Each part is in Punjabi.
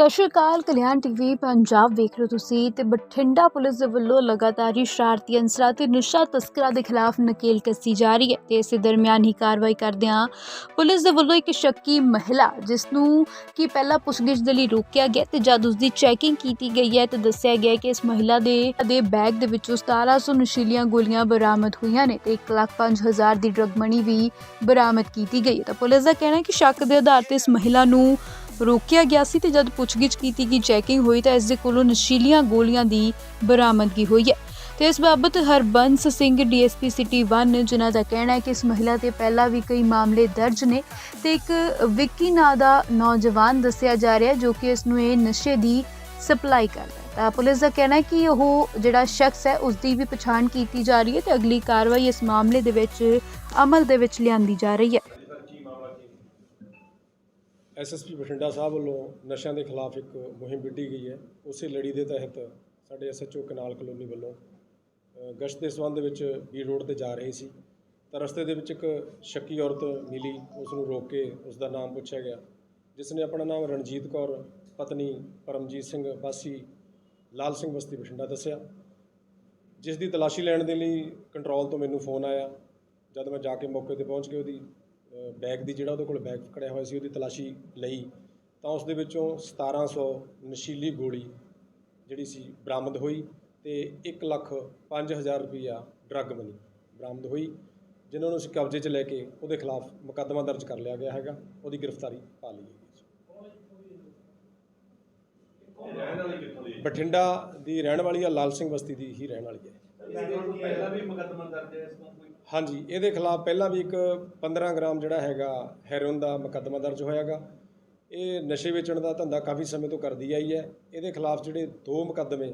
ਸਤਿ ਸ਼੍ਰੀ ਅਕਾਲ ਕਲਿਆਣ ਟੀਵੀ ਪੰਜਾਬ ਵੇਖ ਰਹੇ ਹੋ ਤੁਸੀਂ ਤੇ ਬਠਿੰਡਾ ਪੁਲਿਸ ਦੇ ਵੱਲੋਂ ਲਗਾਤਾਰ ਹੀ ਸ਼ਰਾਰਤੀ ਅਨਸਰਾਂ ਤੇ ਨਸ਼ਾ ਤਸਕਰਾਂ ਦੇ ਖਿਲਾਫ ਨਕੇਲ ਕੱਸੀ ਜਾ ਰਹੀ ਹੈ ਤੇ ਇਸੇ ਦਰਮਿਆਨ ਹੀ ਕਾਰਵਾਈ ਕਰਦਿਆਂ ਪੁਲਿਸ ਦੇ ਵੱਲੋਂ ਇੱਕ ਸ਼ੱਕੀ ਮਹਿਲਾ ਜਿਸ ਨੂੰ ਕਿ ਪਹਿਲਾਂ ਪੁੱਛਗਿੱਛ ਦੇ ਲਈ ਰੋਕਿਆ ਗਿਆ ਤੇ ਜਦ ਉਸ ਦੀ ਚੈਕਿੰਗ ਕੀਤੀ ਗਈ ਹੈ ਤੇ ਦੱਸਿਆ ਗਿਆ ਕਿ ਇਸ ਮਹਿਲਾ ਦੇ ਦੇ ਬੈਗ ਦੇ ਵਿੱਚੋਂ 1700 ਨਸ਼ੀਲੀਆਂ ਗੋਲੀਆਂ ਬਰਾਮਦ ਹੋਈਆਂ ਨੇ ਤੇ 1,05,000 ਦੀ ਡਰਗ ਮਨੀ ਵੀ ਬਰਾਮਦ ਕੀਤੀ ਗਈ ਹੈ। ਤਾਂ ਪੁਲਿਸ ਦਾ ਕਹਿਣਾ ਹੈ ਕਿ ਸ਼ੱਕ ਦੇ ਆਧਾਰ ਤੇ ਇਸ ਮਹਿਲਾ ਨੂੰ ਰੋਕਿਆ ਗਿਆ ਸੀ ਤੇ ਜਦ ਪੁੱਛਗਿੱਛ ਕੀਤੀ ਗਈ ਚੈਕਿੰਗ ਹੋਈ ਤਾਂ ਇਸ ਦੇ ਕੋਲੋਂ ਨਸ਼ੀਲੀਆਂ ਗੋਲੀਆਂ ਦੀ ਬਰਾਮਦਗੀ ਹੋਈ ਹੈ। ਤੇ ਇਸ ਬਾਬਤ ਹਰਬੰਸ ਸਿੰਘ ਡੀਐਸਪੀ ਸਿਟੀ 1 ਜਿਨ੍ਹਾਂ ਦਾ ਕਹਿਣਾ ਹੈ ਕਿ ਇਸ ਮਹਿਲਾ ਤੇ ਪਹਿਲਾਂ ਵੀ ਕਈ ਮਾਮਲੇ ਦਰਜ ਨੇ ਤੇ ਇੱਕ ਵਿੱਕੀ ਨਾਂ ਦਾ ਨੌਜਵਾਨ ਦੱਸਿਆ ਜਾ ਰਿਹਾ ਜੋ ਕਿ ਇਸ ਨੂੰ ਇਹ ਨਸ਼ੇ ਦੀ ਸਪਲਾਈ ਕਰਦਾ ਹੈ। ਤਾਂ ਪੁਲਿਸ ਦਾ ਕਹਿਣਾ ਹੈ ਕਿ ਉਹ ਜਿਹੜਾ ਸ਼ਖਸ ਹੈ, ਉਸ ਦੀ ਵੀ ਪਛਾਣ ਕੀਤੀ ਜਾ ਰਹੀ ਹੈ ਤੇ ਅਗਲੀ ਕਾਰਵਾਈ ਇਸ ਮਾਮਲੇ ਦੇ ਵਿੱਚ ਅਮਲ ਦੇ ਵਿੱਚ ਲਿਆਂਦੀ ਜਾ ਰਹੀ ਹੈ। ਐਸਐਸਪੀ ਬਠਿੰਡਾ ਸਾਹਿਬ ਵੱਲੋਂ ਨਸ਼ਿਆਂ ਦੇ ਖਿਲਾਫ ਇੱਕ ਮੁਹਿੰਮ ਵਿੱਢੀ ਗਈ ਹੈ। ਉਸੇ ਲੜੀ ਦੇ ਤਹਿਤ ਸਾਡੇ ਐਸਐਚਓ ਕਨਾਲ ਕਲੋਨੀ ਵੱਲੋਂ ਗਸ਼ਤ ਦੇ ਸੰਬੰਧ ਵਿੱਚ ਬੀ ਰੋਡ ਤੇ ਜਾ ਰਹੇ ਸੀ। ਤਾਂ ਰਸਤੇ ਦੇ ਵਿੱਚ ਇੱਕ ਸ਼ੱਕੀ ਔਰਤ ਮਿਲੀ ਉਸ ਨੂੰ ਰੋਕ ਕੇ ਉਸ ਦਾ ਨਾਮ ਪੁੱਛਿਆ ਗਿਆ, ਜਿਸ ਨੇ ਆਪਣਾ ਨਾਮ ਰਣਜੀਤ ਕੌਰ, ਪਤਨੀ ਪਰਮਜੀਤ ਸਿੰਘ, ਵਾਸੀ ਲਾਲ ਸਿੰਘ ਬਸਤੀ ਬਠਿੰਡਾ ਦੱਸਿਆ। ਜਿਸ ਦੀ ਤਲਾਸ਼ੀ ਲੈਣ ਦੇ ਲਈ ਕੰਟਰੋਲ ਤੋਂ ਮੈਨੂੰ ਫੋਨ ਆਇਆ। ਜਦ ਮੈਂ ਜਾ ਕੇ ਮੌਕੇ ਤੇ ਪਹੁੰਚ ਕੇ ਉਹਦੀ ਬੈਗ ਦੀ ਜਿਹੜਾ ਉਹਦੇ ਕੋਲ ਬੈਗ ਫੜਿਆ ਹੋਇਆ ਸੀ ਉਹਦੀ ਤਲਾਸ਼ੀ ਲਈ, ਤਾਂ ਉਸ ਦੇ ਵਿੱਚੋਂ 1700 ਨਸ਼ੀਲੀ ਗੋਲੀ ਜਿਹੜੀ ਸੀ ਬਰਾਮਦ ਹੋਈ ਤੇ 1 ਲੱਖ 5000 ਰੁਪਈਆ ਡਰੱਗ ਮਨੀ ਬਰਾਮਦ ਹੋਈ, ਜਿਨ੍ਹਾਂ ਨੂੰ ਅਸੀਂ ਕਬਜ਼ੇ 'ਚ ਲੈ ਕੇ ਉਹਦੇ ਖਿਲਾਫ ਮੁਕੱਦਮਾ ਦਰਜ ਕਰ ਲਿਆ ਗਿਆ ਹੈਗਾ, ਉਹਦੀ ਗ੍ਰਿਫਤਾਰੀ ਪਾ ਲਈ ਗਈ ਬਠਿੰਡਾ ਦੀ ਰਹਿਣ ਵਾਲੀ ਆ, ਲਾਲ ਸਿੰਘ ਬਸਤੀ ਦੀ ਹੀ ਰਹਿਣ ਵਾਲੀ ਹੈ। ਪਹਿਲਾਂ ਵੀ ਮੁਕੱਦਮਾ ਦਰਜ ਹੈ ਇਸ ਤੋਂ ਹਾਂਜੀ, ਇਹਦੇ ਖਿਲਾਫ ਪਹਿਲਾਂ ਵੀ ਇੱਕ 15 ਗ੍ਰਾਮ ਜਿਹੜਾ ਹੈਗਾ ਹੈਰੋਇਨ ਦਾ ਮੁਕੱਦਮਾ ਦਰਜ ਹੋਇਆਗਾ। ਇਹ ਨਸ਼ੇ ਵੇਚਣ ਦਾ ਧੰਦਾ ਕਾਫੀ ਸਮੇਂ ਤੋਂ ਕਰਦੀ ਆਈ ਹੈ। ਇਹਦੇ ਖਿਲਾਫ ਜਿਹੜੇ ਦੋ ਮੁਕੱਦਮੇ,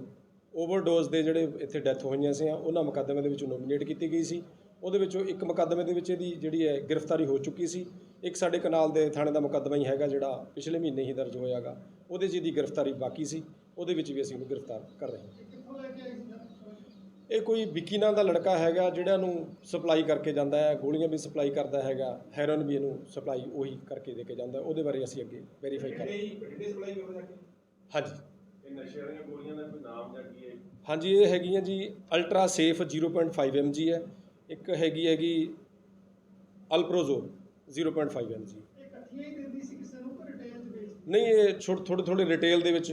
ਓਵਰਡੋਜ਼ ਦੇ ਜਿਹੜੇ ਇੱਥੇ ਡੈਥ ਹੋਈਆਂ ਸੀ ਉਹਨਾਂ ਮੁਕੱਦਮੇ ਦੇ ਵਿੱਚ ਨੋਮੀਨੇਟ ਕੀਤੀ ਗਈ ਸੀ। ਉਹਦੇ ਵਿੱਚੋਂ ਇੱਕ ਮੁਕੱਦਮੇ ਦੇ ਵਿੱਚ ਇਹਦੀ ਜਿਹੜੀ ਹੈ ਗ੍ਰਿਫਤਾਰੀ ਹੋ ਚੁੱਕੀ ਸੀ। ਇੱਕ ਸਾਡੇ ਕਨਾਲ ਦੇ ਥਾਣੇ ਦਾ ਮੁਕੱਦਮਾ ਹੀ ਹੈਗਾ ਜਿਹੜਾ ਪਿਛਲੇ ਮਹੀਨੇ ਹੀ ਦਰਜ ਹੋਇਆਗਾ। ਉਹਦੇ 'ਚ ਇਹਦੀ ਗ੍ਰਿਫਤਾਰੀ ਬਾਕੀ ਸੀ। ਉਹਦੇ ਵਿੱਚ ਵੀ ਅਸੀਂ ਉਹਨੂੰ ਗ੍ਰਿਫਤਾਰ ਕਰ ਰਹੇ ਹਾਂ। ਇਹ ਕੋਈ ਵਿੱਕੀ ਨਾਂ ਦਾ ਲੜਕਾ ਹੈਗਾ ਜਿਹੜਾ ਨੂੰ ਸਪਲਾਈ ਕਰਕੇ ਜਾਂਦਾ ਹੈ ਗੋਲੀਆਂ ਵੀ ਸਪਲਾਈ ਕਰਦਾ ਹੈਗਾ ਹੈਰੋਇਨ ਵੀ ਇਹਨੂੰ ਸਪਲਾਈ ਉਹੀ ਕਰਕੇ ਦੇ ਕੇ ਜਾਂਦਾ ਉਹਦੇ ਬਾਰੇ ਅਸੀਂ ਅੱਗੇ ਵੈਰੀਫਾਈ ਕਰ ਰਹੇ ਬਠਿੰਡੇ ਸਪਲਾਈ ਹੋ ਜਾ ਕੇ? ਹਾਂ ਹਾਂਜੀ। ਇਹ ਨਸ਼ੇ ਵਾਲੀਆਂ ਗੋਲੀਆਂ ਦਾ ਕੋਈ ਨਾਮ ਜਾਂ ਕੀ ਹੈ? ਹਾਂਜੀ ਇਹ ਹੈਗੀਆਂ ਜੀ ਅਲਟਰਾ ਸੇਫ 0.5 mg ਹੈ। ਇੱਕ ਹੈਗੀ ਹੈਗੀ ਅਲਪਰੋਜ਼ੋਲ 0.5 mg ਨਹੀਂ ਇਹ ਛੋਟੇ ਥੋੜੇ ਥੋੜੇ ਰਿਟੇਲ ਦੇ ਵਿੱਚ।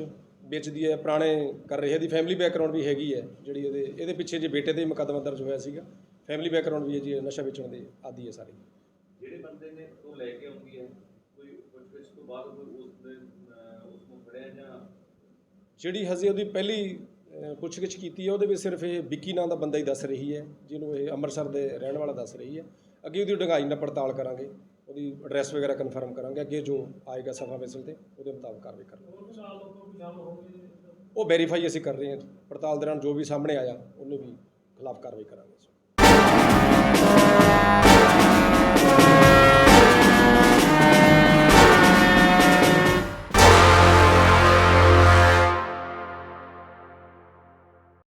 ਵੇਚਦੀ ਹੈ ਪੁਰਾਣੇ ਕਰ ਰਹੀ ਹੈ ਦੀ ਫੈਮਿਲੀ ਬੈਕਗ੍ਰਾਉਂਡ ਵੀ ਹੈਗੀ ਹੈ ਜਿਹੜੀ ਇਹਦੇ ਇਹਦੇ ਪਿੱਛੇ ਜੇ ਬੇਟੇ ਦੇ ਮੁਕੱਦਮਾ ਦਰਜ ਹੋਇਆ ਸੀਗਾ ਫੈਮਿਲੀ ਬੈਕਗ੍ਰਾਉਂਡ ਵੀ ਹੈ ਜੀ ਨਸ਼ਾ ਵੇਚਣ ਦੇ ਆਦੀ ਹੈ ਸਾਰੇ। ਜਿਹੜੇ ਬੰਦੇ ਨੇ ਉਹ ਲੈ ਕੇ ਆਉਂਦੀ ਹੈ ਕੋਈ ਪੁੱਛਗਿੱਛ ਤੋਂ ਬਾਅਦ ਕੋਈ ਉਸ ਦੇ ਉਸ ਨੂੰ ਫੜਿਆ ਜਾਂ? ਜਿਹੜੀ ਹਜੇ ਉਹਦੀ ਪਹਿਲੀ ਪੁੱਛਗਿੱਛ ਕੀਤੀ ਹੈ ਉਹਦੇ ਵਿੱਚ ਸਿਰਫ ਇਹ ਵਿੱਕੀ ਨਾਂ ਦਾ ਬੰਦਾ ਹੀ ਦੱਸ ਰਹੀ ਹੈ ਜਿਹਨੂੰ ਇਹ ਅੰਮ੍ਰਿਤਸਰ ਦੇ ਰਹਿਣ ਵਾਲਾ ਦੱਸ ਰਹੀ ਹੈ। ਅੱਗੇ ਉਹਦੀ ਡੂੰਘਾਈ ਨਾਲ ਪੜਤਾਲ ਕਰਾਂਗੇ। ਉਹਦੀ ਐਡਰੈਸ ਵਗੈਰਾ ਕਨਫਰਮ ਕਰਾਂਗੇ, ਅੱਗੇ ਜੋ ਆਏਗਾ ਸਫਾ ਮਿਸਲ ਤੇ, ਉਹਦੇ ਮੁਤਾਬਕ ਕਾਰਵਾਈ ਕਰਾਂਗੇ ਉਹ ਵੈਰੀਫਾਈ ਅਸੀਂ ਕਰ ਰਹੇ ਹਾਂ, ਪੜਤਾਲ ਦੌਰਾਨ ਜੋ ਵੀ ਸਾਹਮਣੇ ਆਇਆ, ਉਹਨੂੰ ਵੀ ਖਿਲਾਫ ਕਾਰਵਾਈ ਕਰਾਂਗੇ